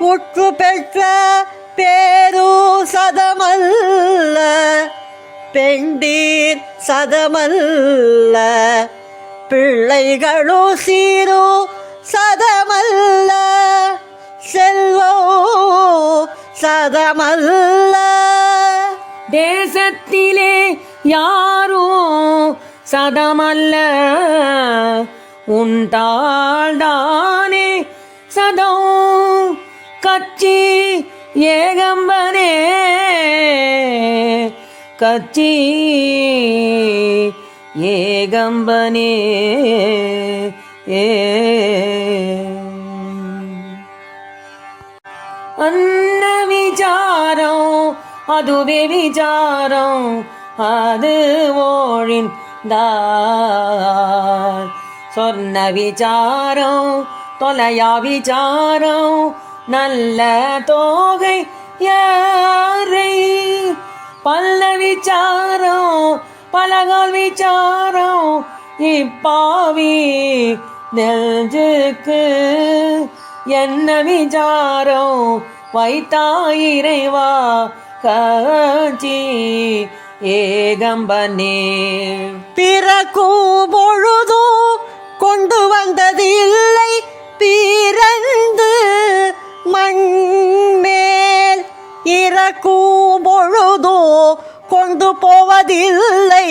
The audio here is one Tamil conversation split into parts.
உற்று பெற்ற பேரு சதமல்ல. பெண்டீர் சதமல்ல. பிள்ளைகளோ சீரோ சதமல்ல. செல்வோ சதமல்ல. தேசத்திலே யாரோ சதமல்ல. உண்டாள்தானே சதம் கச்சி ஏகம்பனே. கச்சி ஏகம்பனே. ஏ. அன்ன விசாரம் அதுவே விசாரம் அது ஓழிந்தார் சொன்ன விசாரம் தொலையா விசாரம் நல்ல தோகை யாரை? பல்ல விசாரம் பலகால் விசாரம் இப்பாவி நெஞ்சுக்கு என்ன விசாரம்? வைத்தாயிரைவா காட்சி ஏகம்பனே. பிறக்கும் பொழுது இறக்கும் பொழுதோ கொண்டு போவதில்லை.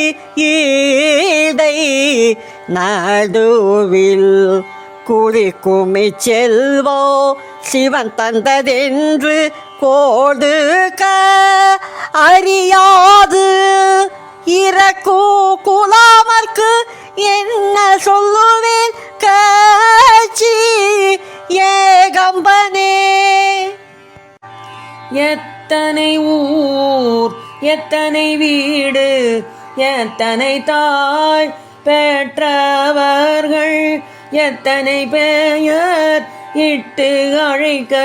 ஈடை நடுவில் குறிக்குமி செல்வோ சிவன் தந்ததென்று கொடுக்க அறியாது. இறக்கு குலாமற்கு என்ன சொல்லுவேன் எத்தனை ஊர் எத்தனை வீடு எத்தனை தாய் பெற்றவர்கள் எத்தனை பெயர் இட்டு அழைக்க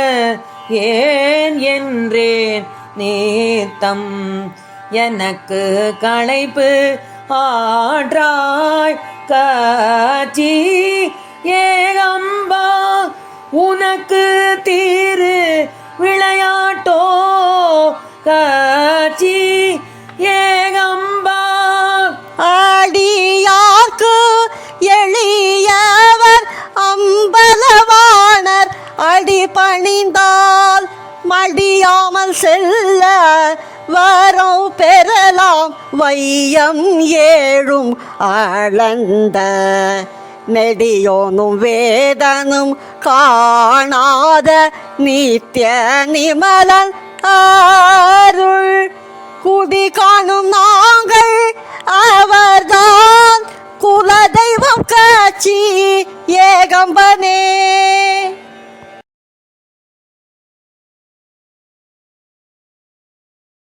ஏன் என்றேன்? நீத்தம் எனக்கு களைப்பு ஆற்றாய் காட்சி ஏகம்பா உனக்கு தீரு விளையாட்டோ? காட்சி ஏகம்பா. ஆடியாக்கு எளியவர் அம்பலவாணர் அடி பணிந்தால் மடியாமல் செல்ல வரம் பெறலாம். வையம் ஏழும் ஆளந்த നെടിയോന്നും വേദനും കാണാതെ നിത്യ നിമലൻ ആരുൾ കുടി കാണും നാങ്ങൾ